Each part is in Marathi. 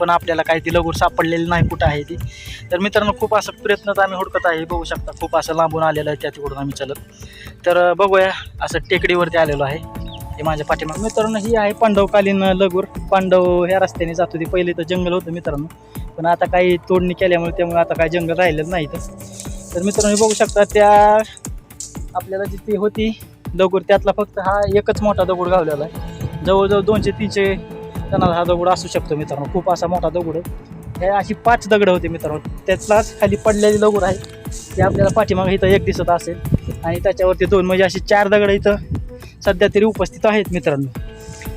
पण आपल्याला काही ती लगूर सापडलेली नाही कुठं आहे ती. तर मित्रांनो खूप असं प्रयत्न तर आम्ही हुडकत आहे बघू शकता. खूप असं लांबून आलेलं आहे त्या तिकडून आम्ही चालत. तर बघूया असं टेकडीवरती आलेलो आहे. हे माझ्या पाठीमाग. मित्रांनो ही आहे पांडवकालीन लगूर. पांडव ह्या रस्त्याने जात होती. पहिले तर जंगल होतं मित्रांनो. पण आता काही तोडणी केल्यामुळे त्यामुळे आता काही जंगल राहिलेलं नाही तर मित्रांनो बघू शकता त्या आपल्याला जिथे होती दगड त्यातला फक्त हा एकच मोठा दगड गावलेला आहे. जवळजवळ दोनशे तीनशे त्यांना हा दगड असू शकतो मित्रांनो. खूप असा मोठा दगड हे अशी पाच दगड होते मित्रांनो. त्यातलाच खाली पडलेली दगड आहे. ते आपल्याला पाठीमागे इथं एक दिसत असेल. आणि त्याच्यावरती दोन म्हणजे अशी चार दगड इथं सध्या तरी उपस्थित आहेत मित्रांनो.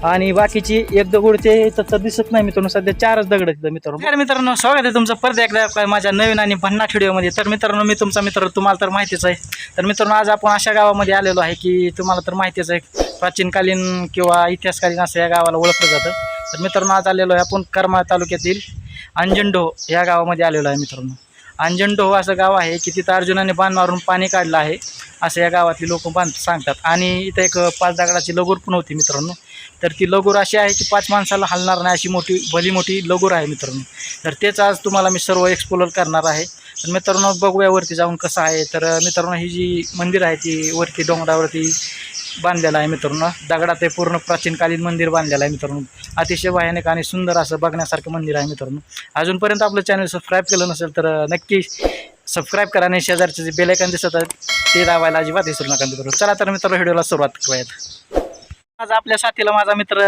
आणि बाकीची एक दगड ते तर दिसत नाही मित्रांनो. सध्या चारच दगड आहेत इथं मित्रांनो. तर मित्रांनो स्वागत आहे तुमचं परत एकदा काय माझ्या नवीन आणि भन्नाट व्हिडिओमध्ये. तर मित्रांनो मी तुमचा मित्र तुम्हाला तर माहितीच आहे. तर मित्रांनो आज आपण अशा गावामध्ये आलेलो आहे की तुम्हाला तर माहितीच आहे. प्राचीनकालीन किंवा इतिहासकालीन असं या गावाला ओळखलं जातं. तर मित्रांनो आज आलेलो आहे आपण करमाळ तालुक्यातील अंजनडोह या गावामध्ये आलेलो आहे मित्रांनो. अंजनडोह असं गाव आहे की तिथं अर्जुनाने बाण मारून पाणी काढलं आहे असं या गावातली लोक बांध सांगतात. आणि इथं एक पाच दगडाची लगोर पण होती मित्रांनो. तर ती लगोर अशी आहे की पाच माणसाला हलणार नाही अशी मोठी भली मोठी लगोर आहे मित्रांनो. तर तेच आज तुम्हाला मी सर्व एक्सप्लोर करणार आहे. तर मित्रांनो बघूया वरती जाऊन कसं आहे. तर मित्रांनो ही जी मंदिर आहे ती वरती डोंगरावरती बांधलेलं आहे मित्रांनो. दगडात ते पूर्ण प्राचीनकालीन मंदिर बांधलेलं आहे मित्रांनो. अतिशय भयानक आणि सुंदर असं बघण्यासारखं मंदिर आहे मित्रांनो. अजूनपर्यंत आपलं चॅनल सबस्क्राईब केलं नसेल तर नक्की सबस्क्राईब करा आणि शेजारचे जे बेलायकन दिसत आहेत ते दाबायला अजिबात विसरू नका मित्रांनो. चला तर मित्रांनो व्हिडिओला सुरुवात करूयात. आज आपल्या साथीला माझा मित्र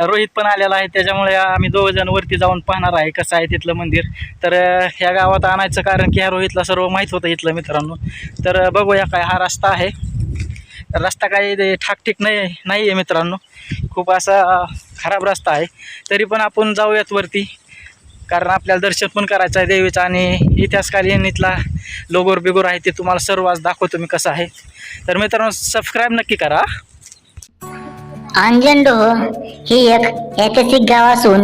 रोहित पण आलेला आहे. त्याच्यामुळे आम्ही दोघ जण वरती जाऊन पाहणार आहे कसं आहे तिथलं मंदिर. तर ह्या गावात आणायचं कारण की ह्या रोहितला सर्व माहीत होतं इथलं मित्रांनो. तर बघूया काय हा रस्ता आहे. रस्ता काही ते ठाकठीक नाही नाही आहे मित्रांनो. खूप असा खराब रस्ता आहे. तरी पण आपण जाऊयात वरती. कारण आपल्याला दर्शन पण करायचं आहे देवीचं आणि इतिहासकालीन इथला लोगोर बिगोर आहे ते तुम्हाला सर्व आज दाखवतो मी कसं आहे. तर मित्रांनो सबस्क्राईब नक्की करा. अंजनडोह ही एक ऐतिहासिक गाव असून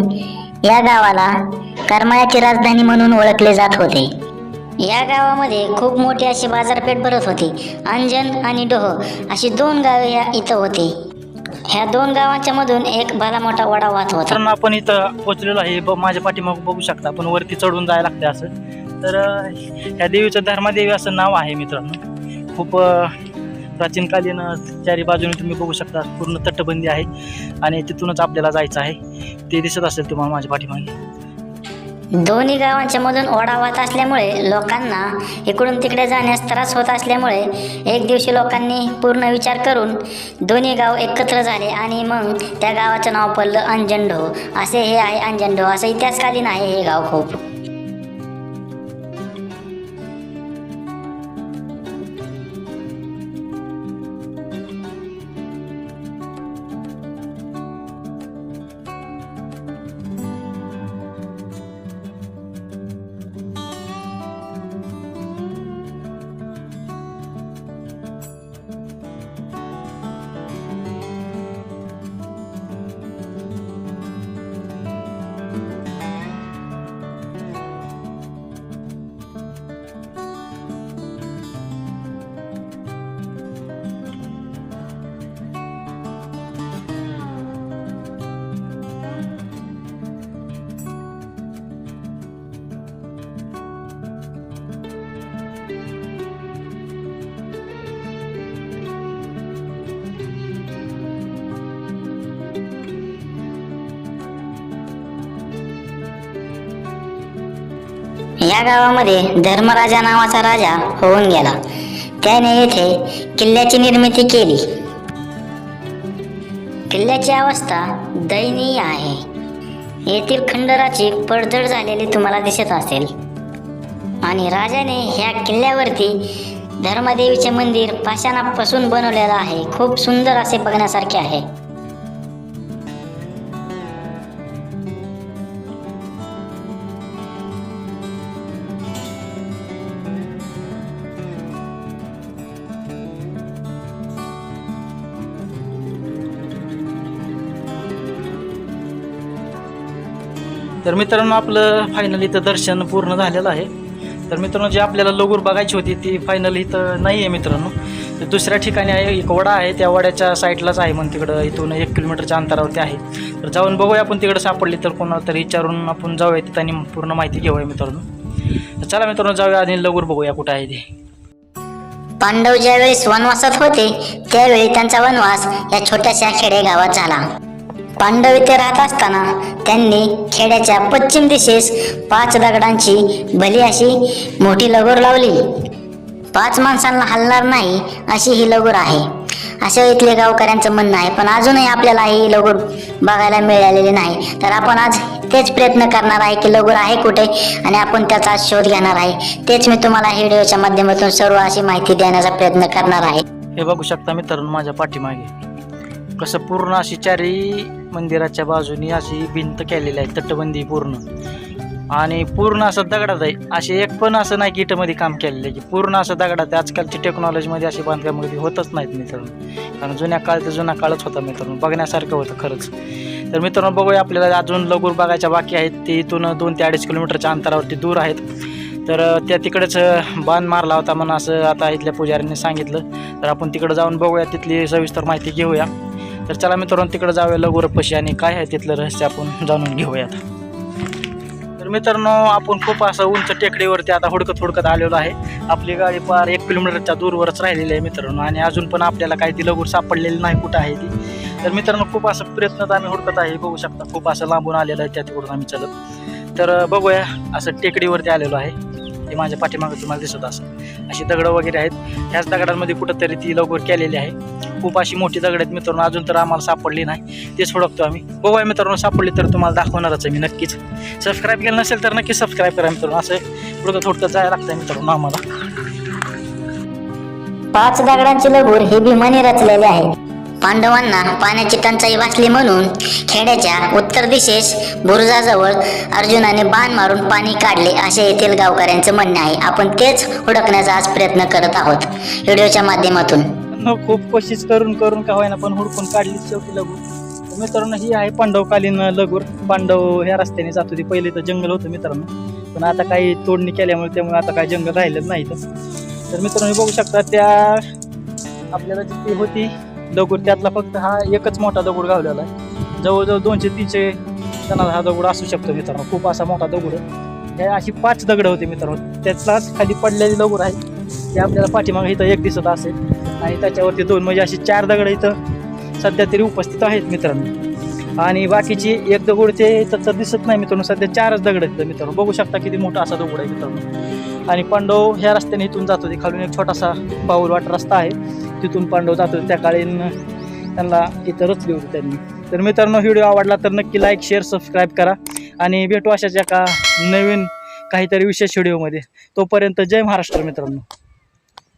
या गावाला करमाळ्याची राजधानी म्हणून ओळखले जात होते. या गावामध्ये खूप मोठी अशी बाजारपेठ भरत होती. अंजन आणि डोह अशी दोन गावे या इथं होती. ह्या दोन गावांच्या मधून एक भला मोठा वडा वाहत होता. मित्रांनो आपण इथं पोचलेलो आहे. ब माझ्या पाठीमाग बघू शकता. पण वरती चढून जायला लागते असं. तर अं, ह्या देवीचं धर्मादेवी असं नाव आहे मित्रांनो. खूप अं, प्राचीनकालीन चारी बाजूने तुम्ही बघू शकता पूर्ण तटबंदी आहे आणि तिथूनच आपल्याला जायचं आहे. ते दिसत असेल तुम्हाला माझ्या पाठीमागे. दोन्ही गावांच्या मधून ओढा वाहत असल्यामुळे लोकांना इकडून तिकडे जाण्यास त्रास होत असल्यामुळे एक दिवशी लोकांनी पूर्ण विचार करून दोन्ही गाव एकत्र झाले आणि मग त्या गावाचं नाव पडलं अंजनढो असे हे आहे अंजनढो असं इतिहासकालीन आहे हे गाव खूप. या गावामध्ये धर्मराजा नावाचा राजा होऊन गेला. त्याने येथे किल्ल्याची निर्मिती केली. किल्ल्याची अवस्था दयनीय आहे. येथील खंडराची पडझड झालेली तुम्हाला दिसत असेल. आणि राजाने ह्या किल्ल्यावरती धर्मदेवीचे मंदिर पाषाणापासून बनवलेलं आहे. खूप सुंदर असे बघण्यासारखे आहे. तर मित्रांनो आपलं फायनल इथं दर्शन पूर्ण झालेलं आहे. तर मित्रांनो जी आपल्याला लगूर बघायची होती ती फायनल इथं नाही आहे मित्रांनो. तर दुसऱ्या ठिकाणी आहे एक वडा आहे त्या वड्याच्या साईडलाच आहे मग तिकडं इथून एक किलोमीटरच्या अंतरावरती आहे. तर जाऊन बघूया आपण तिकडं सापडली तर कोणाला तरी विचारून आपण जाऊया तिथं आणि पूर्ण माहिती घेऊया मित्रांनो. तर चला मित्रांनो जाऊया आणि लगूर बघूया कुठं आहे ते. पांडव ज्यावेळेस वनवासात होते त्यावेळी त्यांचा वनवास या छोट्याशा खेडेगावात झाला. पांडव इथे राहत असताना त्यांनी खेड्याच्या पश्चिम दिशेस पाच दगडांची भली अशी मोठी लगोर लावली. पाच माणसांना हलणार नाही अशी ही लगोर आहे. असं इथले गावकऱ्यांचं म्हणणं आहे पण अजूनही आपल्याला ही लगोर बघायला मिळालेली नाही. तर आपण आज तेच प्रयत्न करणार आहे की लगोर आहे कुठे आणि आपण त्याचा शोध घेणार आहे. तेच मी तुम्हाला ही व्हिडिओच्या माध्यमातून सर्व अशी माहिती देण्याचा प्रयत्न करणार आहे. हे बघू शकता मित्रांनो माझ्या पाठीमागे. कसं पूर्ण अशी चारी मंदिराच्या बाजूनी अशी भिंत केलेली आहे तटबंदी पूर्ण. आणि पूर्ण असं दगडात आहे. असे एक पण असं नाही की इटमध्ये काम केलेलं आहे. की पूर्ण असं दगडात आहे. आजकालची टेक्नॉलॉजीमध्ये अशी बांधकामामध्ये होतच नाहीत मित्रांनो. कारण जुन्या काळ तर जुना काळच होता मित्रांनो. बघण्यासारखं होतं खरंच. तर मित्रांनो बघूया आपल्याला अजून लगूर बघायच्या बाकी आहेत. ते इथून दोन ते अडीच किलोमीटरच्या अंतरावरती दूर आहेत. तर त्या तिकडेच बांध मारला होता म्हणून असं आता इथल्या पुजाऱ्यांनी सांगितलं. तर आपण तिकडं जाऊन बघूया. तिथली सविस्तर माहिती घेऊया. तर चला मित्रांनो तिकडं जाऊया लगोरपशी आणि काय आहे तिथलं रहस्य आपण जाणून घेऊयात. तर मित्रांनो आपण खूप असं उंच टेकडीवरती आता हुडकत हुडकत आलेलो आहे. आपली गाडी पार एक किलोमीटरच्या दूरवरच राहिलेली आहे मित्रांनो आणि अजून पण आपल्याला काही ती लगूर सापडलेली नाही कुठं आहे ती. तर मित्रांनो खूप असं प्रयत्नात आम्ही हुडकत आहे बघू शकता. खूप असं लांबून आलेलं आहे त्या तिकडून आम्ही चलत. तर बघूया असं टेकडीवरती आलेलो आहे. ते माझ्या पाठीमागं तुम्हाला दिसत असं अशी दगडं वगैरे आहेत. ह्याच दगडांमध्ये कुठंतरी ती लगोर केलेली आहे. खूप अशी मोठी दगड आहेत मित्रांनो अजून तर आम्हाला सापडली नाही. तेच ओळखतो आम्ही. बघूया मित्रांनो सापडली तर तुम्हाला दाखवणारच आहे मी नक्कीच. सबस्क्राईब केलं नसेल तर नक्की सबस्क्राईब करा मित्रांनो. असं हुडकत हुडकत जायला लागतं मित्रांनो आम्हाला. पाच दगडांची लगोर हे भीमाने रचलेले आहे पांडवांना पाण्याची टंचाई वाचली म्हणून खेड्याच्या उत्तर दिशेस बुरुजाजवळ अर्जुनाने बाण मारून पाणी काढले असे येथील गावकऱ्यांचं म्हणणे आहे. आपण तेच हुडकण्याचा आज प्रयत्न करत आहोत. व्हिडिओच्या माध्यमातून. खूप कोशिश करून करून का होईना पण हुडकून काढली शेवटी लगूर मित्रांनो ही आहे पांडवकालीन लगूर. पांडव ह्या रस्त्याने जात होती. पहिले तर जंगल होतं मित्रांनो. पण आता काही तोडणी केल्यामुळे त्यामुळे आता काही जंगल राहिलं नाही तर मित्रांनो बघू शकता त्या आपल्याला जिथे होती दगड त्यातला फक्त हा एकच मोठा दगड गावलेला आहे. जवळजवळ दोनशे तीनशे जणांना हा दगड असू शकतो मित्रांनो. खूप असा मोठा दगड. आहे. हे अशी पाच दगड होते मित्रांनो. त्यातलाच खाली पडलेली दगड आहे. ते आपल्याला पाठीमागे इथं एक दिसत असेल. आणि त्याच्यावरती दोन म्हणजे अशी चार दगड इथं सध्या तरी उपस्थित आहेत मित्रांनो. आणि बाकीची एक दगड ते इथं तर दिसत नाही मित्रांनो सध्या चारच दगड आहेत मित्रांनो. बघू शकता किती मोठा असा दगड आहे मित्रांनो. आणि पांडव ह्या रस्त्याने इथून जातो ते खालून एक छोटासा पाऊल वाट रस्ता आहे. तिथून पांडव जातो त्या काळीनं त्यांना इथं रचली होती त्यांनी. तर मित्रांनो व्हिडिओ आवडला तर नक्की लाईक शेअर सबस्क्राईब करा. आणि भेटू अशाच एका नवीन काहीतरी विशेष व्हिडिओमध्ये. तोपर्यंत जय महाराष्ट्र मित्रांनो.